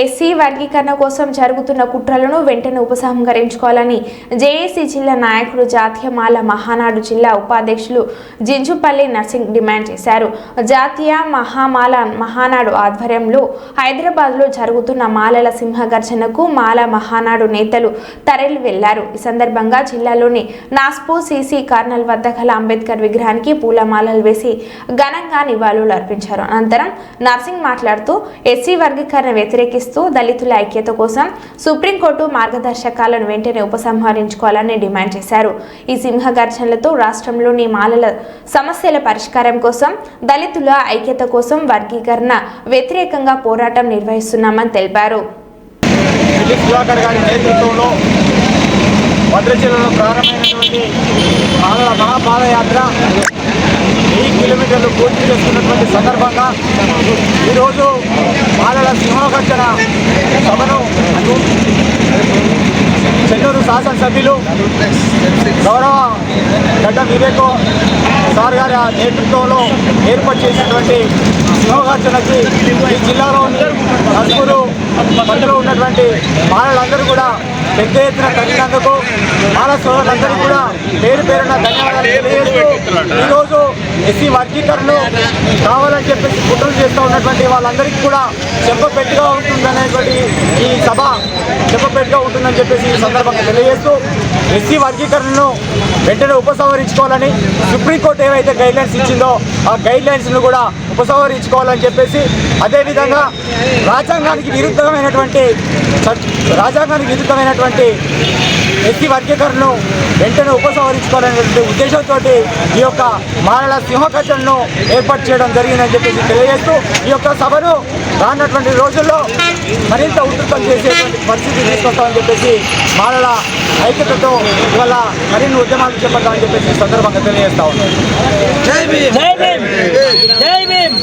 SC వర్గీకరణ కోసం జరుగుతున్న కుట్రలను వెంటనే ఉపసంహరించుకోవాలని జేఏసీ జిల్లా నాయకుడు జాతీయ మాల మహానాడు జిల్లా ఉపాధ్యక్షులు జింజుపల్లి నర్సింగ్ డిమాండ్ చేశారు. జాతీయ మహామాల మహానాడు ఆధ్వర్యంలో హైదరాబాద్లో జరుగుతున్న మాలల సింహగర్జనకు మాల మహానాడు నేతలు తరలి వెళ్ళారు. ఈ సందర్భంగా జిల్లాలోని నాస్పో సీసీ కార్నల్ వద్ద గల అంబేద్కర్ విగ్రహానికి పూలమాలలు వేసి ఘనంగా నివాళులు అర్పించారు అనంతరం నర్సింగ్ మాట్లాడుతూ ఎస్సీ వర్గీకరణ వ్యతిరేకిస్తూ దళితుల ఐక్యత కోసం సుప్రీంకోర్టు మార్గదర్శకాలను వెంటనే ఉపసంహరించుకోవాలని డిమాండ్ చేశారు. ఈ సింహ ఘర్షణలతో రాష్ట్రంలోని మాలల సమస్యల పరిష్కారం కోసం దళితుల ఐక్యత కోసం వర్గీకరణ వ్యతిరేకంగా పోరాటం నిర్వహిస్తున్నామని తెలిపారు. దిలీప్ ప్రారంభమైనటువంటి పాదల మహాపాదయాత్ర వెయ్యి కిలోమీటర్లు పూర్తి చేస్తున్నటువంటి సందర్భంగా ఈరోజు బాలల సింహగర్జన సభను చెన్నూరు శాసనసభ్యులు గౌరవ గడ్డ వివేకు సార్ గారి నేతృత్వంలో ఏర్పాటు చేసినటువంటి సింహగర్జనకి ఈ జిల్లాలోని నలుగురు మధ్యలో ఉన్నటువంటి బాలలందరూ కూడా పెద్ద ఎత్తున కలిగినందుకు బాల సోదరులందరూ కూడా పేరు పేరున ధన్యవాదాలు తెలియజేస్తూ ఈరోజు ఎస్సీ వర్గీకరణ కావాలని చెప్పేసి కుట్రలు చేస్తూ ఉన్నటువంటి వాళ్ళందరికీ కూడా చెప్పపెట్టుగా ఉంటుందనేటువంటి ఈ సభ చెప్పపెట్టుగా ఉంటుందని చెప్పేసి ఈ సందర్భంగా తెలియజేస్తూ ఎస్సీ వర్గీకరణను వెంటనే ఉపసంహరించుకోవాలని సుప్రీంకోర్టు ఏవైతే గైడ్ లైన్స్ ఇచ్చిందో ఆ గైడ్ లైన్స్ను కూడా ఉపసంహరించుకోవాలని చెప్పేసి అదేవిధంగా రాజ్యాంగానికి విరుద్ధమైనటువంటి రాజ్యాంగానికి విరుద్ధమైనటువంటి ఎస్సీ వర్గీకరణను వెంటనే ఉపసంహరించుకోవాలనేటువంటి ఉద్దేశంతో ఈ యొక్క మాలల సింహకర్జనను ఏర్పాటు చేయడం జరిగిందని చెప్పేసి తెలియజేస్తూ ఈ యొక్క సభను రానటువంటి రోజుల్లో మరింత ఉధృతం చేసేటువంటి పరిస్థితి తీసుకొస్తామని చెప్పేసి మాలల ఐక్యతతో ఇవాళ మరిన్ని ఉద్యమాలు చేపడతామని చెప్పేసి ఈ సందర్భంగా తెలియజేస్తా ఉన్నాం. జై భీమ్!